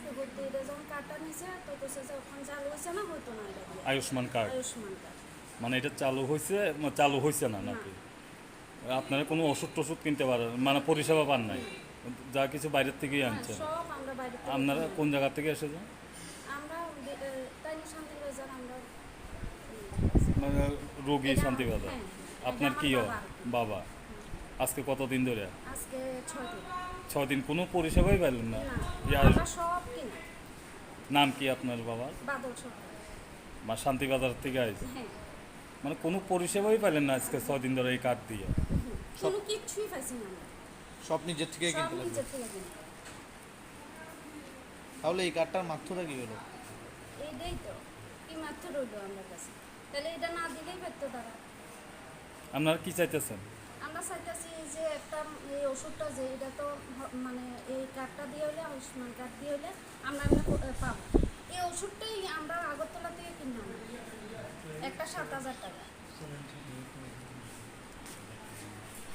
আজকে ভর্তি এটা যখন কার্ডটা নিছে তো চালু হয়েছে না হতো না এটা আয়ুষ্মান কার্ড আয়ুষ্মান কার্ড মানে এটা চালু হয়েছে মানে চালু হয়েছে না নাকি? আপনারা কোনো ওষুধ টষুধ কিনতে পারেন মানে পরিষেবা পান নাই? যা কিছু বাইরের থেকেই হ্যাঁ, আনছেন। আপনারা কোন। জায়গা থেকে এসেছেন? আমরা দে- এ, তাই না শান্তি বাজার মানে রোগী এটা- হ্যাঁ, আপনার কি হয়? বাবা। আজকে কতদিন ধরে? আজকে ছয় দিন কোনো পরিষেবাই পেলেন না। সব নাম কি আপনার বাবার? মা শান্তিবাজার থেকে আইছে। হ্যাঁ। মানে কোনো পরিষেবাই পেলেন না আজকে ছয় দিন ধরে এই কার্ড দিয়ে। কোনো কিচ্ছুই পাইছি না সব নিজের থেকে সব কিনতে লাগবে তাহলে এই কার্ডটার মাত্রটা কি হলো? এইটাই তো কি মাত্র রইল আমার কাছে। তাহলে এটা না দিলেই পারতো তারা। আপনারা কি চাইতেছেন? আমরা চাইতেছি যে একটা এই ওষুধটা যে, এটা তো মানে এই কার্ডটা দিয়ে হলে আয়ুষ্মান কার্ড দিয়ে হলে আমরা আমরা পাব। এই ওষুধটাই আমরা আগরতলা থেকে কিনলাম। একটা সাত হাজার টাকা।